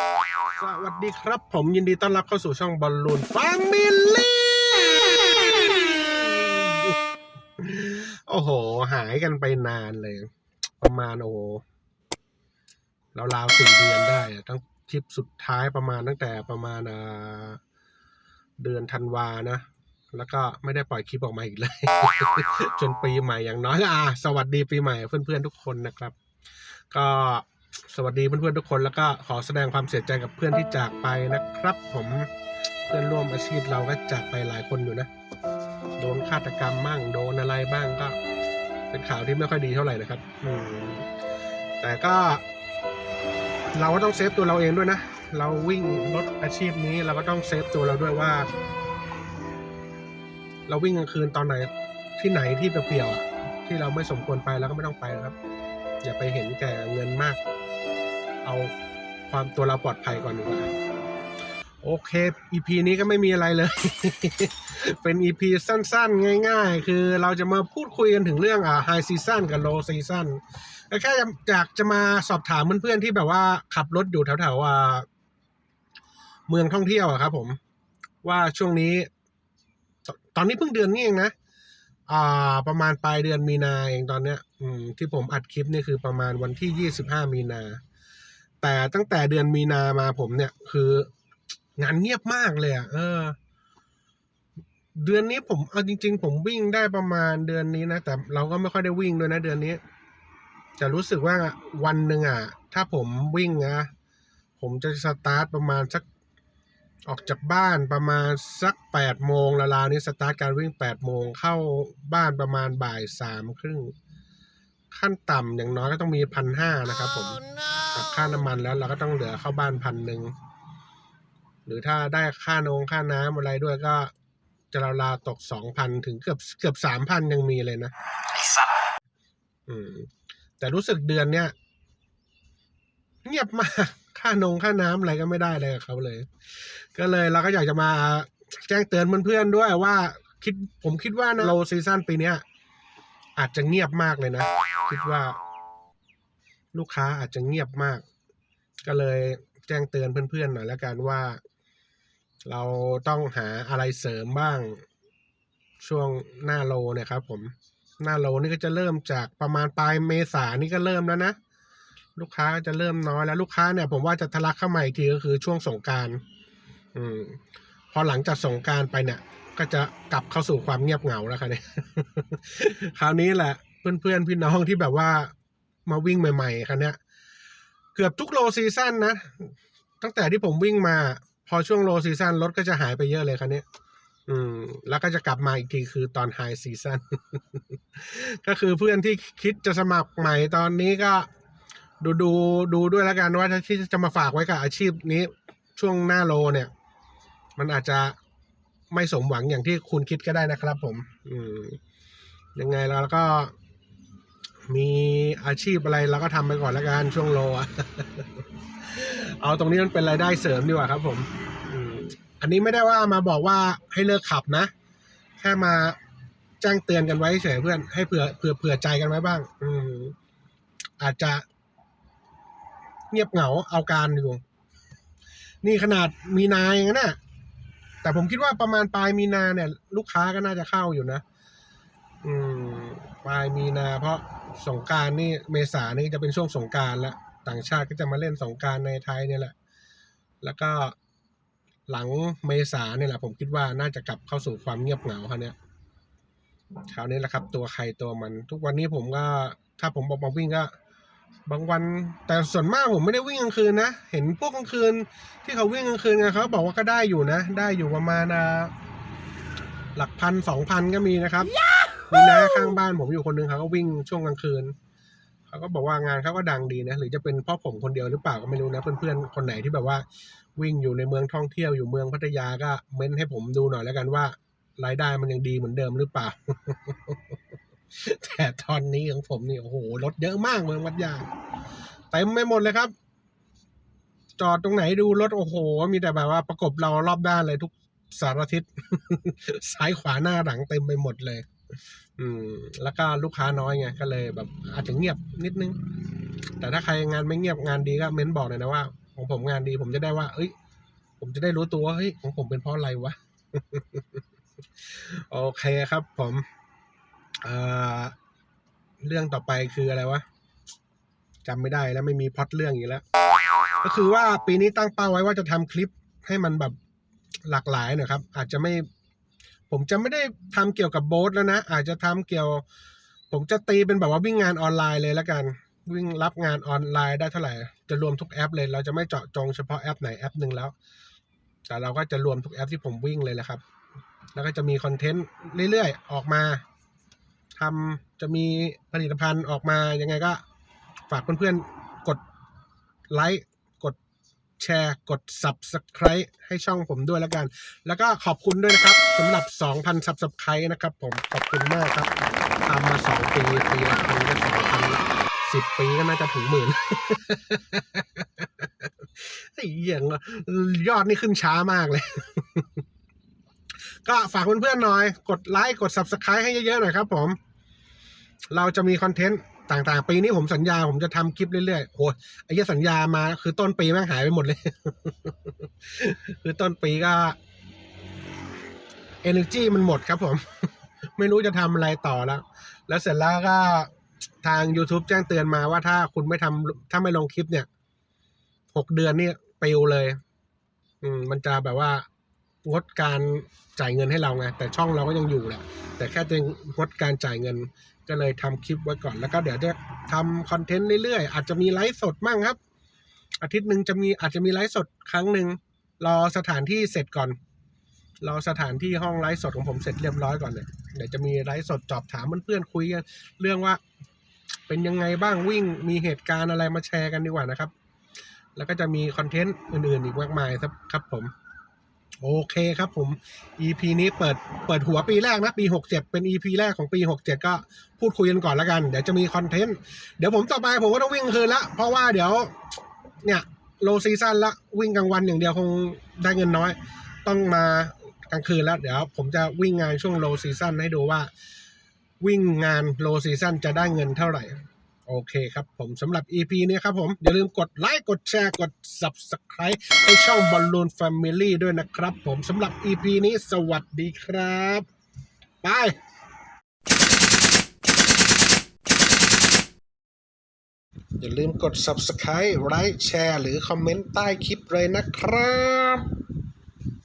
สวัสดีครับ ผมยินดีต้อนรับเข้าสู่ช่องบอลลูนฟามิลลี่ โอ้โห หายกันไปนานเลย ประมาณโอ้โหราวๆสี่เดือนได้อะทั้งคลิปสุดท้ายประมาณตั้งแต่ประมาณเดือนธันวานะ แล้วก็ไม่ได้ปล่อยคลิปออกมาอีกเลย จนปีใหม่อย่างน้อยก็อะสวัสดีปีใหม่เพื่อนๆทุกคนนะครับ ก็ สวัสดีเพื่อนๆทุกคนแล้วก็ขอแสดงความเสียใจกับเพื่อนที่จากไปนะครับ ผมเพื่อนร่วมอาชีพเราก็จากไปหลายคนอยู่นะ โดนฆาตกรรมบ้างโดนอะไรบ้างก็ เป็นข่าวที่ไม่ค่อยดีเท่าไหร่นะครับ อืม แต่ก็ เราก็ต้องเซฟตัวเราเองด้วยนะ เราวิ่งรถอาชีพนี้เราก็ต้องเซฟตัวเราด้วยว่า เราวิ่งกลางคืนตอนไหนที่ไหนที่เปลี่ยวๆอะที่เราไม่สมควรไปเราก็ไม่ต้องไปนะครับ อย่าไปเห็นแก่เงินมาก เอาความตัวเราปลอดภัยก่อนดีกว่าโอเค EP นี้ก็ไม่มีอะไรเลย เป็น EP สั้นๆ ง่าย ๆ คือเราจะมาพูดคุยกันถึงเรื่องอ่า High Season กับ Low Season ก็แค่อยากจะมาสอบถามเพื่อนๆ ที่แบบว่าขับรถอยู่แถวๆอ่าเมืองท่องเที่ยวอะครับผม ว่าช่วงนี้ตตอนนี้เพิ่งเดือนนี้เองนะ อ่า ประมาณปลายเดือนมีนาเองตอนเนี้ย อืม ที่ผมอัดคลิปนี่คือประมาณวันที่ยี่สิบห้ามีนา แต่ตั้งแต่เดือนมีนามาผมเนี่ย คืองานเงียบมากเลยอะเออ เดือนนี้ผมเอาจริง ๆ ผมวิ่งได้ประมาณเดือนนี้นะ แต่เราก็ไม่ค่อยได้วิ่งด้วยนะเดือนนี้ จะรู้สึกว่าวันหนึ่งอะ ถ้าผมวิ่งนะผมจะสตาร์ทประมาณสักออกจากบ้านประมาณสักแปดโมงละลานี้สตาร์ทการวิ่งแปดโมงเข้าบ้านประมาณบ่ายสามครึ่ง ขั้นต่ำอย่างน้อยก็ต้องมีพันห้านะครับผมกับค่าน้ำมันแล้วเราก็ต้องเหลือเข้าบ้านพันหนึ่งหรือถ้าได้ค่านงค่าน้ำอะไรด้วยก็จะราวๆตกสองพันถึงเกือบเกือบสามพันยังมีเลยนะอืม แต่รู้สึกเดือนเนี้ยเงียบมากค่านงค่าน้ำอะไรก็ไม่ได้เลยกับเขาเลย ก็เลยเราก็อยากจะมาแจ้งเตือนเพื่อนๆด้วยว่า คิดผมคิดว่านะโลซีซันปีเนี้ย อาจจะเงียบมากเลยนะ คิดว่า ลูกค้าอาจจะเงียบมาก ก็เลยแจ้งเตือนเพื่อนๆหน่อยแล้วกันว่า เราต้องหาอะไรเสริมบ้าง ช่วงหน้าโลนี่ยครับผมหน้าโลนี่ก็จะเริ่มจากประมาณปลายเมษานี่ก็เริ่มแล้วนะ ลูกค้าจะเริ่มน้อยแล้วลูกค้าเนี่ย ผมว่าจะทะลักเข้ามาอีกทีก็คือช่วงสงการ อืม พอหลังจากสงการไปเนี่ย ก็จะกลับเข้าสู่ความเงียบเหงาแล้วค่ะเนี่ยคราวนี้แหละ เพื่อนๆ พี่น้องที่แบบว่ามาวิ่งใหม่ๆคันเนี้ยเกือบทุกโลซีซั่นนะ ตั้งแต่ที่ผมวิ่งมา พอช่วงโลซีซั่นรถก็จะหายไปเยอะเลยคันนี้ยอืม แล้วก็จะกลับมาอีกทีคือตอนไฮซีซั่นก็คือเพื่อนที่คิดจะสมัครใหม่ตอนนี้ก็ดูดูดูด้วยแล้วกันว่าที่จะมาฝากไว้กับอาชีพนี้ช่วงหน้าโลเนี่ย มันอาจจะ ไม่สมหวังอย่างที่คุณคิดก็ได้นะครับ ผม อืมยังไงแล้วก็ มีอาชีพอะไรเราก็ทำไปก่อนล้วกันช่วงโลอะเอาตรงนี้มันเป็นรายได้เสริมดีกว่าครับ ผมอันนี้ไม่ได้ว่ามาบอกว่าให้เลิกขับนะ แค่มาแจ้งเตือนกันไว้เฉยเพื่อนให้เผื่อเผื่อเผื่อใจกันไว้บ้าง อืมอาจจะ เงียบเหงาเอาการอยู่ นี่ขนาดมีนาเองนะ แต่ผมคิดว่าประมาณปลายมีนาเนี่ย ลูกค้าก็น่าจะเข้าอยู่นะ อืม ปลายมีนา เพราะสงการนี่เมษานี่จะเป็นช่วงสงการแล้วต่างชาติก็จะมาเล่นสงการในไทยเนี่ยแหละ แล้วก็หลังเมษาเนี่ยแหละผมคิดว่าน่าจะกลับเข้าสู่ความเงียบเหงาคราวเนี้ยคราวนี้แหละครับ ตัวใครตัวมัน ทุกวันนี้ผมก็ ถ้าผมบอกมาวิ่งก็ บางวันแต่ส่วนมากผมไม่ได้วิ่งกลางคืนนะ เห็นพวกกลางคืน ที่เขาวิ่งกลางคืนกันเขาบอกว่าก็ได้อยู่นะ ได้อยู่ประมาณหลักพันสองพันก็มีนะครับมีน้าข้างบ้านผมอยู่คนหนึงเขาก็วิ่งช่วงกลางคืนเขาก็บอกว่างานเขาก็ดังดีนะ หรือจะเป็นเพ่อผมคนเดียวหรือเปล่าก็ไม่รู้นะ เพื่อนๆคนไหนที่แบบว่า วิ่งอยู่ในเมืองท่องเที่ยวอยู่เมืองพัทยาก็เม้นให้ผมดูหน่อยแล้วกันว่ารายได้มันยังดีเหมือนเดิมหรือเปล่า แต่ตอนนี้ของผมนี่โอ้โหรถเยอะมากเมืองพัทยาเต็มไปหมดเลยครับ จอดตรงไหนดูรถโอ้โห มีแต่แบบว่าประกบเรารอบด้านเลยทุกสารทิศซ้ายขวาหน้าหลังเต็มไปหมดเลย อืม แล้วก็ลูกค้าน้อยไงก็เลยแบบ อาจจะเงียบนิดนึง แต่ถ้าใครงานไม่เงียบงานดีก็เม้นบอกหน่อยนะว่า ของผมงานดี ผมจะได้ว่า เอ้ย ผมจะได้รู้ตัวว่าเฮ้ยของผมเป็นเพราะอะไรวะ โอเคครับผม เรื่องต่อไปคืออะไรวะจำไม่ได้แล้วไม่มีพอตเรื่องอีกแล้ว ก็คือว่าปีนี้ตั้งเป้าไว้ว่าจะทำคลิปให้มันแบบหลากหลายหนะครับ อาจจะไม่ ผมจะไม่ได้ทำเกี่ยวกับโบ๊ทแล้วนะ อาจจะทำเกี่ยว ผมจะตีเป็นแบบว่าวิ่งงานออนไลน์เลยแล้วกัน วิ่งรับงานออนไลน์ได้เท่าไหร่ จะรวมทุกแอปเลย เราจะไม่เจาะจงเฉพาะแอปไหนแอปหนึ่งแล้ว แต่เราก็จะรวมทุกแอปที่ผมวิ่งเลยแหละครับ แล้วก็จะมีคอนเทนต์เรื่อยๆ ออกมา ทำจะมีผลิตภัณฑ์ออกมายังไงก็ฝากเพื่อนๆ กดไลค์ กดแชร์ กด Subscribe ให้ช่องผมด้วยแล้วกัน แล้วก็ขอบคุณด้วยนะครับสำหรับ 2,000 Subscribe นะครับผมขอบคุณมากครับทำมา 2 ปีปีละพันก็2,000 10ปีก็น่าจะถึงหมื่นไอ้เหี้ยงยอดนี่ขึ้นช้ามากเลยก็ฝากเพื่อนๆหน่อย กดไลค์ กด Subscribe ให้เยอะๆหน่อยครับผม เราจะมีคอนเทนต์ต่างๆ ปีนี้ผมสัญญาผมจะทำคลิปเรื่อยๆโอ้ยไอ้เหี้ยสัญญามา คือต้นปีแม่งหายไปหมดเลย คือต้นปีก็ energy มันหมดครับผม ไม่รู้จะทำอะไรต่อแล้ว แล้วเสร็จแล้วก็ทาง YouTube แจ้งเตือนมาว่าถ้าคุณไม่ทำถ้าไม่ลงคลิปเนี่ยหกเดือนนี่ปิวเลย อืม มันจะแบบว่างดการจ่ายเงินให้เราไงแต่ช่องเราก็ยังอยู่แหละแต่แค่จะงดการจ่ายเงิน ก็เลยทำคลิปไว้ก่อนแล้วก็เดี๋ยวจะทำคอนเทนต์เรื่อยๆ อาจจะมีไลฟ์สดมั่งครับ อาทิตย์หนึ่งจะมีอาจจะมีไลฟ์สดครั้งหนึ่งรอสถานที่เสร็จก่อนรอสถานที่ห้องไลฟ์สดของผมเสร็จเรียบร้อยก่อนเนี่ยเดี๋ยวจะมีไลฟ์สดจอบถามเพื่อนๆคุยกันเรื่องว่า เป็นยังไงบ้างวิ่งมีเหตุการณ์อะไรมาแชร์กันดีกว่านะครับ แล้วก็จะมีคอนเทนต์อื่นๆอีกมากมายครับครับผม โอเคครับผม EP นี้เปิดเปิดหัวปีแรกนะ ปี 67 เป็น EP แรกของปี 67 ก็พูดคุยกันก่อนแล้วกัน เดี๋ยวจะมีคอนเทนต์ เดี๋ยวผมต่อไปผมก็ต้องวิ่งคืนละ เพราะว่าเดี๋ยว เนี่ยโลซีซั่นละวิ่งกลางวันอย่างเดียวคงได้เงินน้อย ต้องมากลางคืนแล้ว เดี๋ยวผมจะวิ่งงานช่วงโลซีซั่นให้ดูว่า วิ่งงานโลซีซั่นจะได้เงินเท่าไหร่ โอเคครับผมสำหรับ EP นี้ครับผม อย่าลืมกดไลค์กดแชร์กด Subscribe ให้ช่อง Balloon Family ด้วยนะครับผมสำหรับ EP นี้สวัสดีครับ ไปอย่าลืมกด Subscribe ไลค์แชร์ หรือคอมเมนต์ใต้คลิปเลยนะครับ